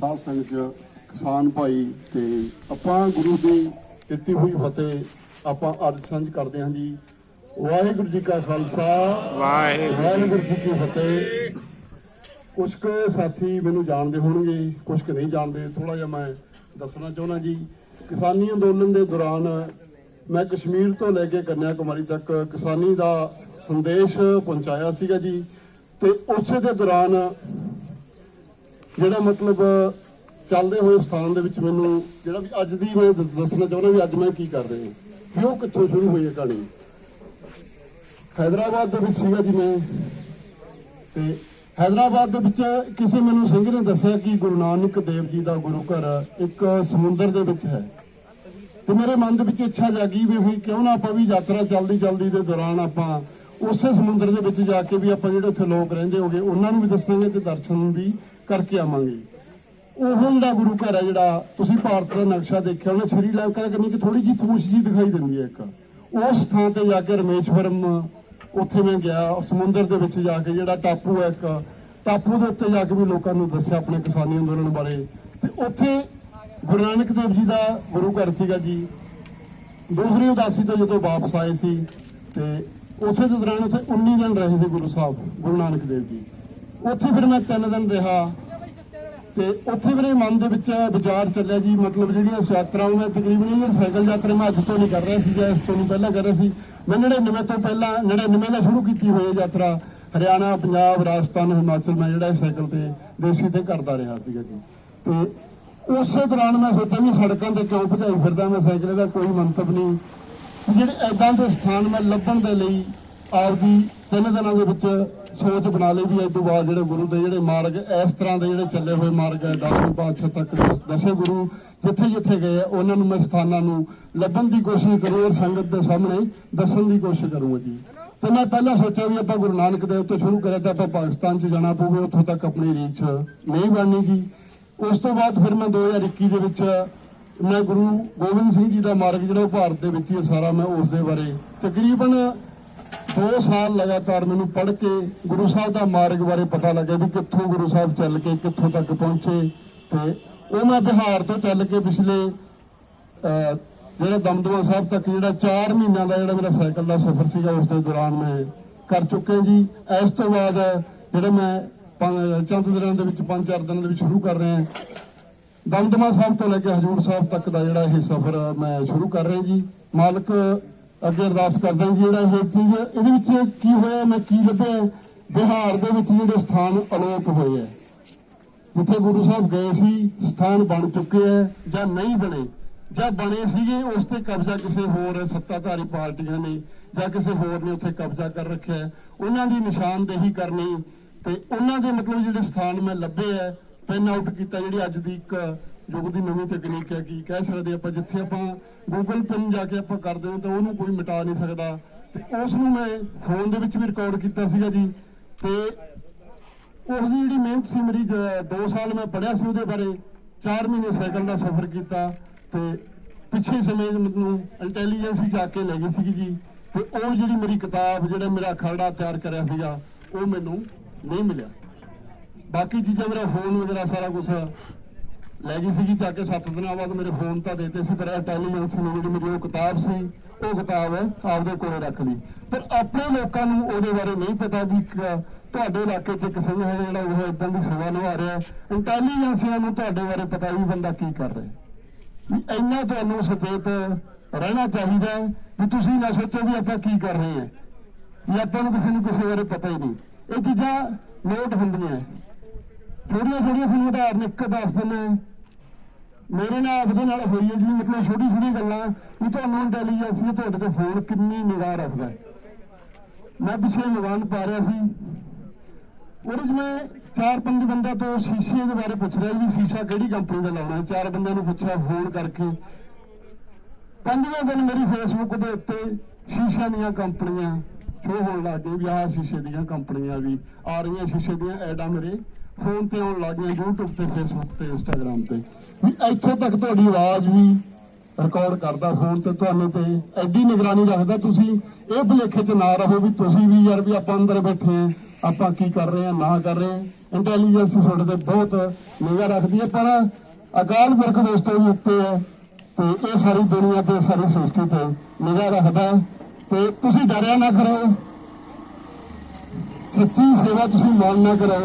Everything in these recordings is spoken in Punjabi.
ਸਾਧ ਸੰਗਤ ਕਿਸਾਨ ਭਾਈ ਤੇ ਆਪਾਂ ਗੁਰੂ ਦੀ ਦਿੱਤੀ ਹੋਈ ਫਤਿਹ ਆਪਾਂ ਅੱਜ ਸਾਂਝ ਕਰਦੇ ਹਾਂ ਜੀ। ਵਾਹਿਗੁਰੂ ਜੀ ਕਾ ਖਾਲਸਾ। ਵਾਹਿਗੁਰੂ ਵਾਹਿਗੁਰੂ ਜੀ ਕੀ ਫਤਿਹ। ਕੁਝ ਕੁ ਸਾਥੀ ਮੈਨੂੰ ਜਾਣਦੇ ਹੋਣਗੇ ਕੁਝ ਕੁ ਨਹੀਂ ਜਾਣਦੇ ਥੋੜਾ ਜਿਹਾ ਮੈਂ ਦੱਸਣਾ ਚਾਹੁੰਦਾ ਜੀ। ਕਿਸਾਨੀ ਅੰਦੋਲਨ ਦੇ ਦੌਰਾਨ ਮੈਂ ਕਸ਼ਮੀਰ ਤੋਂ ਲੈ ਕੇ ਕੰਨਿਆ ਕੁਮਾਰੀ ਤੱਕ ਕਿਸਾਨੀ ਦਾ ਸੰਦੇਸ਼ ਪਹੁੰਚਾਇਆ ਸੀਗਾ ਜੀ। ਤੇ ਉਸੇ ਦੇ ਦੌਰਾਨ ਜਿਹੜਾ ਮਤਲਬ ਚੱਲਦੇ ਹੋਏ ਸਥਾਨ ਦੇ ਵਿੱਚ ਮੈਨੂੰ ਜਿਹੜਾ ਵੀ ਅੱਜ ਦੀ ਮੈਂ ਦੱਸਣਾ ਚਾਹੁੰਦਾ ਵੀ ਅੱਜ ਮੈਂ ਕੀ ਕਰ ਰਿਹਾ ਵੀ ਉਹ ਕਿੱਥੋਂ ਸ਼ੁਰੂ ਹੋਈ ਹੈ ਕਹਾਣੀ? ਹੈਦਰਾਬਾਦ ਦੇ ਵਿੱਚ ਸੀਗਾ ਜੀ ਮੈਂ। ਤੇ ਹੈਦਰਾਬਾਦ ਦੇ ਵਿੱਚ ਕਿਸੇ ਮੈਨੂੰ ਸਿੰਘ ਨੇ ਦੱਸਿਆ ਕਿ ਗੁਰੂ ਨਾਨਕ ਦੇਵ ਜੀ ਦਾ ਗੁਰੂ ਘਰ ਇੱਕ ਸਮੁੰਦਰ ਦੇ ਵਿੱਚ ਹੈ। ਤੇ ਮੇਰੇ ਮਨ ਦੇ ਵਿੱਚ ਇੱਛਾ ਜਾਗੀ ਵੀ ਵੀ ਕਿਉਂ ਨਾ ਆਪਾਂ ਵੀ ਯਾਤਰਾ ਚੱਲਦੀ ਚੱਲਦੀ ਦੇ ਦੌਰਾਨ ਆਪਾਂ ਉਸੇ ਸਮੁੰਦਰ ਦੇ ਵਿੱਚ ਜਾ ਕੇ ਵੀ ਆਪਾਂ ਜਿਹੜੇ ਉੱਥੇ ਲੋਕ ਰਹਿੰਦੇ ਹੋਗੇ, ਉਹਨਾਂ ਨੂੰ ਵੀ ਦੱਸਾਂਗੇ ਤੇ ਦਰਸ਼ਨ ਵੀ ਕਰਕੇ ਆਵਾਂਗੇ। ਉਹ ਜਿਹੜਾ ਗੁਰੂ ਘਰ ਹੈ ਜਿਹੜਾ, ਤੁਸੀਂ ਭਾਰਤ ਦਾ ਨਕਸ਼ਾ ਦੇਖਿਆ ਉਹਨੇ ਸ਼੍ਰੀਲੰਕਾ ਦੇ ਕੰਨੀ ਕਿ ਥੋੜੀ ਜਿਹੀ ਪੂਛ ਜੀ ਦਿਖਾਈ ਦਿੰਦੀ ਹੈ ਇੱਕ। ਉਸ ਥਾਂ ਤੇ ਜਾ ਕੇ ਰਮੇਸ਼ਵਰਮ, ਉੱਥੇ ਮੈਂ ਗਿਆ, ਸਮੁੰਦਰ ਦੇ ਵਿੱਚ ਜਾ ਕੇ ਜਿਹੜਾ ਟਾਪੂ ਹੈ ਇੱਕ, ਟਾਪੂ ਦੇ ਉੱਤੇ ਜਾ ਕੇ ਵੀ ਲੋਕਾਂ ਨੂੰ ਦੱਸਿਆ ਆਪਣੇ ਕਿਸਾਨੀ ਅੰਦੋਲਨ ਬਾਰੇ। ਤੇ ਉੱਥੇ ਗੁਰੂ ਨਾਨਕ ਦੇਵ ਜੀ ਦਾ ਗੁਰੂ ਘਰ ਸੀਗਾ ਜੀ। ਦੂਸਰੀ ਉਦਾਸੀ ਤੋਂ ਜਦੋਂ ਵਾਪਸ ਆਏ ਸੀ, ਤੇ ਉਸੇ ਦੇ ਦੌਰਾਨ ਉੱਥੇ 19 ਦਿਨ ਰਹੇ ਸੀ ਗੁਰੂ ਸਾਹਿਬ, ਗੁਰੂ ਨਾਨਕ ਦੇਵ ਜੀ। ਉੱਥੇ ਫਿਰ ਮੈਂ 3 ਦਿਨ ਰਿਹਾ। ਤੇ ਉੱਥੇ ਮੇਰੇ ਮਨ ਦੇ ਵਿੱਚ ਵਿਚਾਰ ਚੱਲਿਆ ਜੀ ਮਤਲਬ ਜਿਹੜੀਆਂ ਯਾਤਰਾਵਾਂ ਮੈਂ ਤਕਰੀਬਨ ਇਹ ਸਾਈਕਲ ਯਾਤਰਾ ਮੈਂ ਅੱਜ ਤੋਂ ਨਹੀਂ ਕਰ ਰਿਹਾ ਸੀ, ਜਾਂ ਇਸ ਤੋਂ ਪਹਿਲਾਂ ਕਰ ਰਿਹਾ ਸੀ, ਮੈਂ 99 ਤੋਂ ਪਹਿਲਾਂ 99 ਨਾਲ ਸ਼ੁਰੂ ਕੀਤੀ ਹੋਈ ਯਾਤਰਾ। ਹਰਿਆਣਾ, ਪੰਜਾਬ, ਰਾਜਸਥਾਨ, ਹਿਮਾਚਲ ਮੈਂ ਜਿਹੜਾ ਸਾਈਕਲ ਤੇ, ਦੇਸੀ ਤੇ ਕਰਦਾ ਰਿਹਾ ਸੀਗਾ ਜੀ। ਤੇ ਉਸੇ ਦੌਰਾਨ ਮੈਂ ਸੋਚਿਆ ਵੀ ਸੜਕਾਂ ਤੇ ਕਿਉਂ ਭਜਾਈ ਫਿਰਦਾ ਮੈਂ ਸਾਈਕਲ ਦਾ ਕੋਈ ਮੰਤਵ ਨਹੀਂ। ਜਿਹੜੇ ਐਦਾਂ ਦੇ ਸਥਾਨ ਮੈਂ ਲੱਭਣ ਦੇ ਲਈ ਆਪਦੀ ਤਿੰਨ ਦਿਨਾਂ ਦੇ ਵਿੱਚ ਸੋਚ ਬਣਾ ਲਈ ਵੀ ਇਸ ਤੋਂ ਬਾਅਦ ਜਿਹੜੇ ਗੁਰੂ ਦੇ ਜਿਹੜੇ ਮਾਰਗ, ਇਸ ਤਰ੍ਹਾਂ ਦੇ ਜਿਹੜੇ ਚੱਲੇ ਹੋਏ ਮਾਰਗ ਹੈ ਦਸਵੇਂ ਪਾਤਸ਼ਾਹ ਤੱਕ ਦਸੇ ਗੁਰੂ ਜਿੱਥੇ ਜਿੱਥੇ ਗਏ ਉਹਨਾਂ ਨੂੰ ਮੈਂ ਸਥਾਨਾਂ ਨੂੰ ਲੱਭਣ ਦੀ ਕੋਸ਼ਿਸ਼ ਕਰੂੰ ਔਰ ਸੰਗਤ ਦੇ ਸਾਹਮਣੇ ਦੱਸਣ ਦੀ ਕੋਸ਼ਿਸ਼ ਕਰੂੰਗਾ ਜੀ। ਤੇ ਮੈਂ ਪਹਿਲਾਂ ਸੋਚਿਆ ਵੀ ਆਪਾਂ ਗੁਰੂ ਨਾਨਕ ਦੇਵ ਤੋਂ ਸ਼ੁਰੂ ਕਰਿਆ ਤਾਂ ਆਪਾਂ ਪਾਕਿਸਤਾਨ 'ਚ ਜਾਣਾ ਪਊਗਾ, ਉੱਥੋਂ ਤੱਕ ਆਪਣੀ ਰੀਚ ਨਹੀਂ ਬਣਨੀ ਜੀ। ਉਸ ਤੋਂ ਬਾਅਦ ਫਿਰ ਮੈਂ 2021 ਦੇ ਵਿੱਚ ਮੈਂ ਗੁਰੂ ਗੋਬਿੰਦ ਸਿੰਘ ਜੀ ਦਾ ਮਾਰਗ ਜਿਹੜਾ ਉਹ ਭਾਰਤ ਦੇ ਵਿੱਚ ਹੀ ਸਾਰਾ, ਮੈਂ ਉਸ ਦੇ ਬਾਰੇ ਤਕਰੀਬਨ 2 ਸਾਲ ਲਗਾਤਾਰ ਮੈਨੂੰ ਪੜ੍ਹ ਕੇ ਗੁਰੂ ਸਾਹਿਬ ਦਾ ਮਾਰਗ ਬਾਰੇ ਪਤਾ ਲੱਗਿਆ ਵੀ ਕਿੱਥੋਂ ਗੁਰੂ ਸਾਹਿਬ ਚੱਲ ਕੇ ਕਿੱਥੋਂ ਤੱਕ ਪਹੁੰਚੇ ਤੇ ਉਹ ਮੈਂ ਬਿਹਾਰ ਤੋਂ ਚੱਲ ਕੇ ਪਿਛਲੇ ਅਹ, ਜਿਹੜਾ ਦਮਦਮਾ ਸਾਹਿਬ ਤੱਕ ਜਿਹੜਾ 4 ਮਹੀਨਿਆਂ ਦਾ ਜਿਹੜਾ ਮੇਰਾ ਸਾਈਕਲ ਦਾ ਸਫ਼ਰ ਸੀਗਾ ਉਸ ਦੇ ਦੌਰਾਨ ਮੈਂ ਕਰ ਚੁੱਕੇ ਜੀ। ਇਸ ਤੋਂ ਬਾਅਦ ਜਿਹੜਾ ਮੈਂ ਚੰਦ ਦਿਨਾਂ ਦੇ ਵਿੱਚ ਪੰਜ ਚਾਰ ਦਿਨਾਂ ਦੇ ਵਿੱਚ ਸ਼ੁਰੂ ਕਰ ਰਹੇ ਹਾਂ। ਦਮਦਮਾ ਸਾਹਿਬ ਤੋਂ ਲੈ ਕੇ ਹਜੂਰ ਸਾਹਿਬ ਤੱਕ ਦਾ ਜਿਹੜਾ ਇਹ ਸਫ਼ਰ ਮੈਂ ਸ਼ੁਰੂ ਕਰ ਰਿਹਾ ਜੀ। ਮਾਲਕ ਅੱਗੇ ਅਰਦਾਸ ਕਰਦਾ ਜੀ ਜਿਹੜਾ ਇਹ ਚੀਜ਼ ਇਹਦੇ ਵਿੱਚ ਕੀ ਹੋਇਆ, ਮੈਂ ਕੀ ਲੱਭਿਆ? ਬਿਹਾਰ ਦੇ ਵਿੱਚ ਜਿਹੜੇ ਸਥਾਨ ਅਲੋਪ ਹੋਏ ਆ ਜਿੱਥੇ ਗੁਰੂ ਸਾਹਿਬ ਗਏ ਸੀ, ਸਥਾਨ ਬਣ ਚੁੱਕੇ ਐ ਜਾਂ ਨਹੀਂ ਬਣੇ, ਜਾਂ ਬਣੇ ਸੀਗੇ, ਉਸ ਤੇ ਕਬਜ਼ਾ ਕਿਸੇ ਹੋਰ ਸੱਤਾਧਾਰੀ ਪਾਰਟੀਆਂ ਨੇ ਜਾਂ ਕਿਸੇ ਹੋਰ ਨੇ ਉੱਥੇ ਕਬਜ਼ਾ ਕਰ ਰੱਖਿਆ ਉਹਨਾਂ ਦੀ ਨਿਸ਼ਾਨਦੇਹੀ ਕਰਨੀ ਤੇ ਉਹਨਾਂ ਦੇ ਮਤਲਬ ਜਿਹੜੇ ਸਥਾਨ ਮੈਂ ਲੱਭੇ ਐ ਪਿੰਨ ਆਊਟ ਕੀਤਾ, ਜਿਹੜੀ ਅੱਜ ਦੀ ਇੱਕ ਯੁੱਗ ਦੀ ਨਵੀਂ ਤਕਨੀਕ ਹੈ ਕੀ ਕਹਿ ਸਕਦੇ ਆਪਾਂ ਜਿੱਥੇ ਆਪਾਂ ਗੂਗਲ ਪਿੰਨ ਜਾ ਕੇ ਆਪਾਂ ਕਰਦੇ ਹਾਂ ਤਾਂ ਉਹਨੂੰ ਕੋਈ ਮਿਟਾ ਨਹੀਂ ਸਕਦਾ। ਤੇ ਉਸ ਨੂੰ ਮੈਂ ਫੋਨ ਦੇ ਵਿੱਚ ਵੀ ਰਿਕਾਰਡ ਕੀਤਾ ਸੀਗਾ ਜੀ। ਤੇ ਉਹ ਜਿਹੜੀ ਮਿਹਨਤ ਸੀ ਮੇਰੀ 2 ਸਾਲ ਮੈਂ ਪੜਿਆ ਸੀ ਉਹਦੇ ਬਾਰੇ। 4 ਮਹੀਨੇ ਸਾਈਕਲ ਦਾ ਸਫ਼ਰ ਕੀਤਾ ਤੇ ਪਿੱਛੇ ਸਮੇਂ ਮੈਨੂੰ ਇੰਟੈਲੀਜੈਂਸ ਜਾ ਕੇ ਲੈ ਗਈ ਸੀਗੀ ਜੀ। ਤੇ ਉਹ ਜਿਹੜੀ ਮੇਰੀ ਕਿਤਾਬ, ਜਿਹੜਾ ਮੇਰਾ ਖਰੜਾ ਤਿਆਰ ਕਰਿਆ ਸੀਗਾ, ਉਹ ਮੈਨੂੰ ਨਹੀਂ ਮਿਲਿਆ। ਬਾਕੀ ਚੀਜ਼ਾਂ ਮੇਰਾ ਫੋਨ ਵਗੈਰਾ ਸਾਰਾ ਕੁਝ ਲੈ ਗਈ ਸੀਗੀ ਜਾ ਕੇ 7 ਦਿਨਾਂ ਬਾਅਦ ਮੇਰੇ ਫੋਨ ਤਾਂ ਦੇਤੇ ਸੀ, ਪਰ ਇੰਟੈਲੀਜੈਂਸ ਨੇ ਜਿਹੜੀ ਮੇਰੀ ਉਹ ਕਿਤਾਬ ਸੀ, ਉਹ ਕਿਤਾਬ ਆਪਦੇ ਕੋਲੇ ਰੱਖ ਲਈ। ਪਰ ਆਪਣੇ ਲੋਕਾਂ ਨੂੰ ਉਹਦੇ ਬਾਰੇ ਨਹੀਂ ਪਤਾ ਵੀ ਤੁਹਾਡੇ ਇਲਾਕੇ 'ਚ ਕਿਸੇ ਹੈ ਜਿਹੜਾ ਉਹ ਇਦਾਂ ਦੀ ਸੇਵਾ ਨਿਭਾ ਰਿਹਾ ਇੰਟੈਲੀਜੈਂਸੀਆਂ ਨੂੰ ਤੁਹਾਡੇ ਬਾਰੇ ਪਤਾ ਵੀ ਬੰਦਾ ਕੀ ਕਰ ਰਿਹਾ ਵੀ ਇੰਨਾ ਤੁਹਾਨੂੰ ਸਚੇਤ ਰਹਿਣਾ ਚਾਹੀਦਾ ਹੈ ਵੀ ਤੁਸੀਂ ਨਾ ਸੋਚੋ ਵੀ ਆਪਾਂ ਕੀ ਕਰ ਰਹੇ ਹਾਂ। ਵੀ ਆਪਾਂ ਨੂੰ ਕਿਸੇ ਨੂੰ ਕਿਸੇ ਬਾਰੇ ਪਤਾ ਹੀ ਨਹੀਂ। ਇਹ ਚੀਜ਼ਾਂ ਨੋਟ ਹੁੰਦੀਆਂ ਹੈ। ਥੋੜੀਆਂ ਤੁਹਾਨੂੰ ਉਦਾਹਰਨ ਇੱਕ ਦੱਸ ਦਿੰਦਾ ਮੇਰੇ ਨਾਲ ਆਪਦੇ ਨਾਲ ਹੋਈ ਹੈ ਜੀ ਮਤਲਬ ਛੋਟੀ ਛੋਟੀ ਗੱਲਾਂ, ਵੀ ਤੁਹਾਨੂੰ ਇੰਟੈਲੀਜੈਂਸ ਨੇ ਤੁਹਾਡੇ ਤੇ ਫੋਨ ਕਿੰਨੀ ਨਿਗਾਹ ਰੱਖਦਾ ਮੈਂ ਪਿਛਲੇ ਨਿਵਾਨ ਪਾ ਰਿਹਾ ਸੀ। ਉਹਦੇ 'ਚ ਮੈਂ ਚਾਰ ਪੰਜ ਬੰਦਾ ਤੋਂ ਸ਼ੀਸ਼ੇ ਦੇ ਬਾਰੇ ਪੁੱਛ ਰਿਹਾ ਵੀ ਸ਼ੀਸ਼ਾ ਕਿਹੜੀ ਕੰਪਨੀ ਦਾ ਲਾਉਣਾ ਚਾਰ ਬੰਦਿਆਂ ਨੂੰ ਪੁੱਛਿਆ ਫੋਨ ਕਰਕੇ। ਪੰਜਵੇਂ ਦਿਨ ਮੇਰੀ ਫੇਸਬੁੱਕ ਦੇ ਉੱਤੇ ਸ਼ੀਸ਼ਾ ਦੀਆਂ ਕੰਪਨੀਆਂ ਸ਼ੋ ਹੋਣ ਲੱਗ ਗਈਆਂ ਵੀ ਆਹ ਸ਼ੀਸ਼ੇ ਦੀਆਂ ਕੰਪਨੀਆਂ ਵੀ ਆ ਰਹੀਆਂ, ਸ਼ੀਸ਼ੇ ਦੀਆਂ ਐਡਾਂ ਮੇਰੇ। ਫੋਨ ਤੇ ਆਉਣ ਲੱਗ ਗਈਆਂ YouTube ਤੇ, Facebook ਤੇ, Instagram ਤੇ। ਵੀ ਇੱਥੋਂ ਤੱਕ ਤੁਹਾਡੀ ਆਵਾਜ਼ ਵੀ ਰਿਕਾਰਡ ਕਰਦਾ ਫੋਨ ਤੇ ਤੁਹਾਨੂੰ ਤੇ। ਐਡੀ ਨਿਗਰਾਨੀ ਰੱਖਦਾ ਤੁਸੀਂ, ਇਹ ਭੁਲੇਖੇ 'ਚ ਨਾ ਰਹੋ ਵੀ ਤੁਸੀਂ ਵੀ ਯਾਰ ਵੀ ਆਪਾਂ ਅੰਦਰ ਬੈਠੇ ਆ ਆਪਾਂ ਕੀ ਕਰ ਰਹੇ ਆ ਨਾ ਕਰ ਰਹੇ ਇੰਟੈਲੀਜੈਂਸ ਤੁਹਾਡੇ ਤੇ ਬਹੁਤ ਨਿਗਾਹ ਰੱਖਦੀ ਹੈ, ਪਰ ਅਕਾਲ ਪੁਰਖ ਦੋਸਤੋ ਵੀ ਉੱਤੇ ਹੈ ਤੇ ਇਹ ਸਾਰੀ ਦੁਨੀਆ ਤੇ, ਸਾਰੀ ਸ੍ਰਿਸ਼ਟੀ ਤੇ ਨਿਗਾਹ ਰੱਖਦਾ ਤੇ ਤੁਸੀਂ ਡਰਿਆ ਨਾ ਕਰੋ। ਸੱਚੀ ਸੇਵਾ ਤੁਸੀਂ ਮੌਨ ਨਾ ਕਰੋ।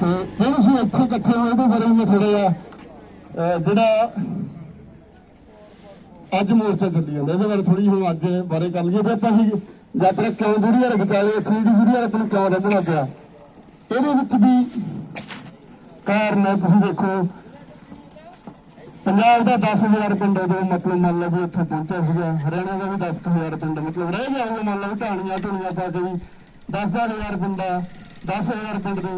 ਤੇ ਜਿਹੜੇ ਤੁਸੀਂ ਇੱਥੇ ਇਕੱਠੇ ਹੋਏ ਇਹਦੇ ਬਾਰੇ ਮੈਂ ਥੋੜਾ ਜਿਹਾ ਜਿਹੜਾ ਅੱਜ ਮੋਰਚਾ ਚੱਲੀ ਜਾਂਦਾ, ਇਹਦੇ ਬਾਰੇ ਥੋੜੀ ਹੁਣ ਅੱਜ ਬਾਰੇ ਕਰ ਲਈਏ ਵੀ ਆਪਾਂ ਹੀ ਯਾਤਰਾ ਕਿਉਂ ਦੂਰੀ ਵਾਲੇ ਵਿਚਾਲੇ 3D ਦੂਰੀ ਵਾਲੇ ਨੂੰ ਕਿਉਂ ਰਹਿਣਾ ਪਿਆ ਇਹਦੇ ਵਿੱਚ ਵੀ ਕਾਰਨ ਹੈ, ਤੁਸੀਂ ਦੇਖੋ, ਪੰਜਾਬ ਦਾ 10000 ਪਿੰਡ ਉਦੋਂ ਮਤਲਬ ਮੰਨ ਲਓ ਵੀ ਉੱਥੇ ਪਹੁੰਚਿਆ ਸੀਗਾ। ਹਰਿਆਣਾ ਦਾ ਵੀ 10000 ਪਿੰਡ ਮਤਲਬ ਰਹਿ ਗਿਆ ਉਹ ਮੰਨ ਲਓ ਢਾਣੀਆਂ ਢੁਣੀਆਂ ਪਾ ਕੇ ਵੀ 10000 ਪਿੰਡ ਆ 10000 ਪਿੰਡ ਦੇ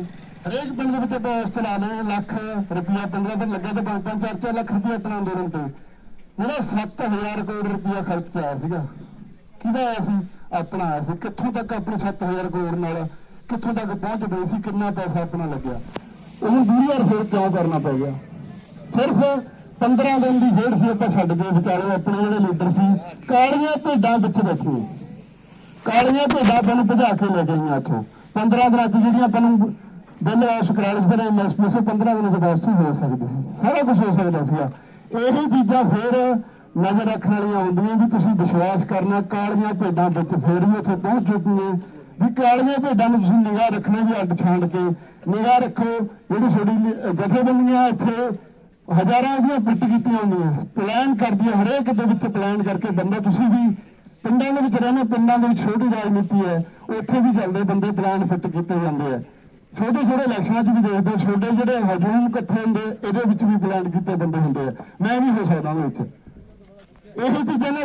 ਹਰੇਕ ਪਿੰਡ ਦੇ ਵਿੱਚ ਆਪਾਂ ਉਸ ਚਲਾ ਲਏ ਲੱਖ ਰੁਪਇਆ ਪਿੰਡ ਦਿਨ ਫਿਰ ਲੱਗਾ ਤੇ 5-5 ਲੱਖ ਰੁਪਇਆ ਆਪਣਾ ਅੰਦੋਲਨ ਤੇ ਜਿਹੜਾ 7000 ਕਰੋੜ ਰੁਪਇਆ ਖਰਚ ਆਇਆ ਸੀਗਾ, ਕਿਹਦਾ ਆਇਆ ਸੀ? ਆਪਣਾ ਆਇਆ ਸੀ। ਕਿੱਥੋਂ ਤੱਕ ਆਪਣੇ 7000 ਕਰੋੜ ਨਾਲ, ਕਿੱਥੋਂ ਤੱਕ ਪਹੁੰਚ ਗਏ ਸੀ? ਕਿੰਨਾ ਪੈਸਾ ਆਪਣਾ ਲੱਗਿਆ? ਉਹਨੂੰ ਦੂਰੀ ਫਿਰ ਕਿਉਂ ਕਰਨਾ ਪੈ ਗਿਆ? ਸਿਰਫ 15 ਦਿਨ ਦੀ ਖੇਡ ਸੀ, ਆਪਾਂ ਛੱਡ ਗਏ ਵਿਚਾਰੇ। ਆਪਣੇ ਜਿਹੜੇ ਲੀਡਰ ਸੀ, ਕਾਲੀਆਂ ਭੇਡਾਂ ਵਿੱਚ ਬੈਠੇ। ਕਾਲੀਆਂ ਭੇਡਾਂ ਆਪਾਂ ਨੂੰ ਭਜਾ ਕੇ ਲੈ ਗਈਆਂ ਇੱਥੋਂ 15 ਦਿਨਾਂ ਚ ਜਿਹੜੀਆਂ ਆਪਾਂ ਨੂੰ ਬਿੱਲ ਵਾਪਸ ਕਰਾ ਲਏ ਫਿਰ ਐਮਐਸਪੀ ਸੇ 15 ਦਿਨਾਂ ਚ ਵਾਪਸ ਹੋ ਸਕਦੇ ਸੀ। ਸਾਰਾ ਕੁਝ ਹੋ ਸਕਦਾ ਸੀਗਾ। ਇਹੀ ਚੀਜ਼ਾਂ ਫਿਰ ਨਜ਼ਰ ਰੱਖਣ ਵਾਲੀਆਂ ਹੁੰਦੀਆਂ ਵੀ ਤੁਸੀਂ ਵਿਸ਼ਵਾਸ ਕਰਨਾ, ਕਾਲੀਆਂ ਭੇਡਾਂ ਵਿੱਚ ਫੇਰ ਵੀ ਉੱਥੇ ਪਹੁੰਚ ਚੁੱਕੀਆਂ। ਵੀ ਕਾਲੀਆਂ ਭੇਡਾਂ ਨੂੰ ਤੁਸੀਂ ਨਿਗਾਹ ਰੱਖਣਾ ਵੀ ਅੱਡ ਛਾਂਡ ਕੇ। ਨਿਗਾਹ ਰੱਖੋ, ਜਿਹੜੀ ਤੁਹਾਡੀ ਜਥੇਬੰਦੀਆਂ ਇੱਥੇ ਹਜ਼ਾਰਾਂ ਦੀਆਂ ਪਿੱਟ ਕੀਤੀਆਂ ਹੁੰਦੀਆਂ। ਪਲਾਨ ਕਰਦੀਆਂ, ਹਰੇਕ ਦੇ ਵਿੱਚ ਪਲਾਨ ਕਰਕੇ ਬੰਦਾ ਤੁਸੀਂ ਵੀ ਪਿੰਡਾਂ ਦੇ ਵਿੱਚ ਰਹਿੰਦੇ ਪਿੰਡਾਂ ਦੇ ਵਿੱਚ ਛੋਟੀ ਰਾਜਨੀਤੀ ਹੈ, ਉੱਥੇ ਵੀ ਚੱਲਦੇ ਬੰਦੇ ਪਲਾਨ ਫਿੱਟ ਕੀਤੇ ਜਾਂਦੇ ਆ। ਛੋਟੇ ਛੋਟੇ ਇਲੈਕਸ਼ਨਾਂ 'ਚ ਵੀ ਦੇਖਦੇ ਛੋਟੇ ਜਿਹੜੇ ਹਜੂਮ ਇਕੱਠੇ ਹੁੰਦੇ, ਇਹਦੇ ਵਿੱਚ ਵੀ ਪਲਾਨ ਕੀਤੇ ਬੰਦੇ ਹੁੰਦੇ ਆ। ਮੈਂ ਵੀ ਹੋ ਸਕਦਾ ਉਹਦੇ ਵਿੱਚ। ਇਹ ਚੀਜ਼ਾਂ ਨੇ